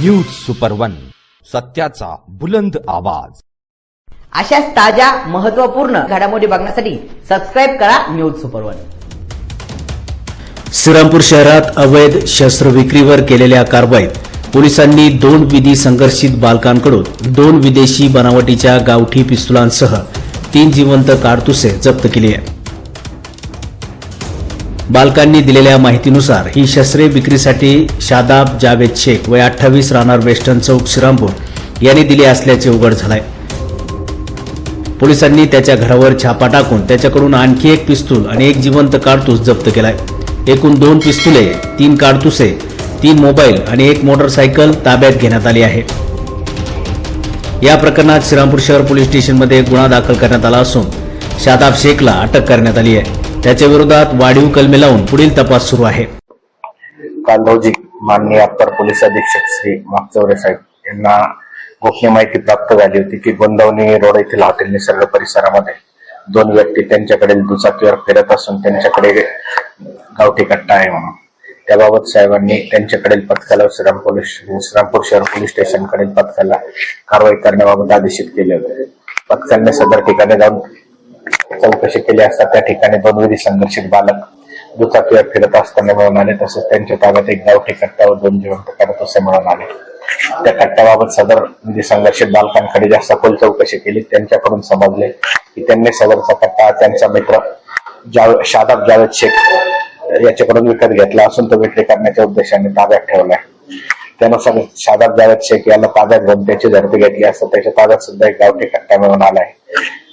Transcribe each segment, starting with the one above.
News super one सत्याचा बुलंद आवाज. अशाच ताज्या महत्त्वपूर्ण घडामोडी बघण्यासाठी सबस्क्राईब करा न्यूज सुपर वन. श्रीरामपूर शहरात अवैध शस्त्र विक्रीवर केलेल्या कारवाईत पोलिसांनी दोन विधी संघर्षित बालकांकडून दोन विदेशी बनावटीच्या गावठी पिस्तुलांसह तीन जिवंत कारतुसे जप्त केली आहे बालकांनी दिलेल्या माहितीनुसार ही शस्त्रे विक्रीसाठी शादाब जावेद शेख वय अठ्ठावीस राहणार वेस्टर्न चौक श्रीरामपूर यांनी दिली असल्याचे उघड झालंय. पोलिसांनी त्याच्या घरावर छापा टाकून त्याच्याकडून आणखी एक पिस्तूल आणि एक जिवंत कारतूस जप्त केलाय. एकूण दोन पिस्तुले तीन कारतुसे तीन मोबाईल आणि एक मोटरसायकल ताब्यात घेण्यात आली आहे. या प्रकरणात श्रीरामपूर शहर पोलीस स्टेशनमध्ये गुन्हा दाखल करण्यात आला असून शादाब शेखला अटक करण्यात आली आहे. त्याच्या विरोधात वाढीव कलमे लावून पुढील तपास सुरू आहे. काल माननीय अप्पर पोलीस अधीक्षक श्री मागचौरे साहेब यांना गोपनीय माहिती प्राप्त झाली होती की गोंदवणी रोड येथील हॉटेल निसर्ग परिसरामध्ये दोन व्यक्ती त्यांच्याकडील दुचाकीवर फिरत असून त्यांच्याकडे गावठी कट्टा आहे म्हणून. त्याबाबत साहेबांनी त्यांच्याकडील पथकाला श्रीराम पोलीस श्रीरामपूर शहर पोलीस स्टेशनकडील पथकाला कारवाई करण्याबाबत आदेशित केले होते. पथकाने सदर ठिकाणी जाऊन चौकशी केली असता त्या ठिकाणी दोन संघर्षित बालक दुचाकीवर फिरत असताना मिळून आले तसेच त्यांच्या ताब्यात एक गावठी कट्ट्यावर दोन जिवंत कारतुसे मिळून आले. त्या कट्ट्याबाबत सदर म्हणजे संघर्षित बालकांकडे जास्त खोल चौकशी केली. त्यांच्याकडून समजले की त्यांनी सदरचा कट्टा त्यांचा मित्र जाव शादाब जावेद शेख याच्याकडून विकत घेतला असून तो विक्री करण्याच्या उद्देशाने ताब्यात ठेवलाय त्यानुसार शादाब जावेद शेख याला ताब्यात घेऊन त्याची झडती घेतली असता त्याच्या ताब्यात सुद्धा एक गावठी कट्टा मिळून आलाय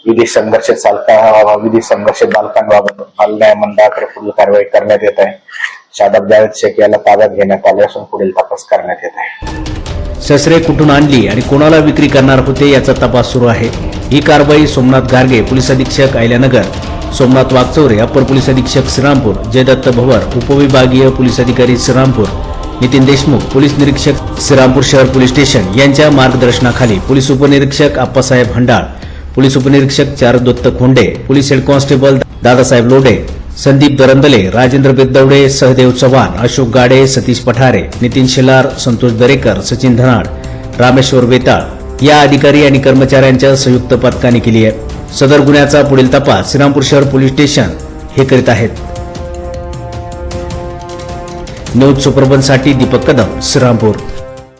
विधी संघर्ष चालता विधी संघर्ष बालकांबाबत न्याय मंडळाकडे पुढील कारवाई करण्यात येत आहे. शादाब जावेद शेख याला ताब्यात घेण्यात आले असून पुढील तपास करण्यात येत आहे. शस्त्रे कुठून आणली आणि कोणाला विक्री करणार होते याचा तपास सुरू आहे. ही कारवाई सोमनाथ गारगे पोलीस अधीक्षक आयल्यानगर सोमनाथ वागचौरे अप्पर पोलीस अधीक्षक श्रीरामपूर जयदत्त भवर उपविभागीय पोलीस अधिकारी श्रीरामपूर नितीन देशमुख पोलीस निरीक्षक श्रीरामपूर शहर पोलीस स्टेशन यांच्या मार्गदर्शनाखाली पोलीस उपनिरीक्षक आप्पासाहेब हंडाळ पोलीस उपनिरीक्षक Charudatt Khonde police head constable Dadasaheb Lode Sandeep Darandale Rajendra Biddwade Sahadev Chavan Ashok Gade Satish Pathare Nitin Shelar Santosh Darekar Sachin Dhanad Rameshwar Vetal या अधिकारी आणि कर्मचाऱ्यांच्या संयुक्त पथकाने केली आहे. सदर गुन्ह्याचा पुढील तपास श्रीरामपूर शहर पोलीस स्टेशन हे करीत आहेत. न्यूज सुपरबनसाठी दीपक कदम श्रीरामपूर.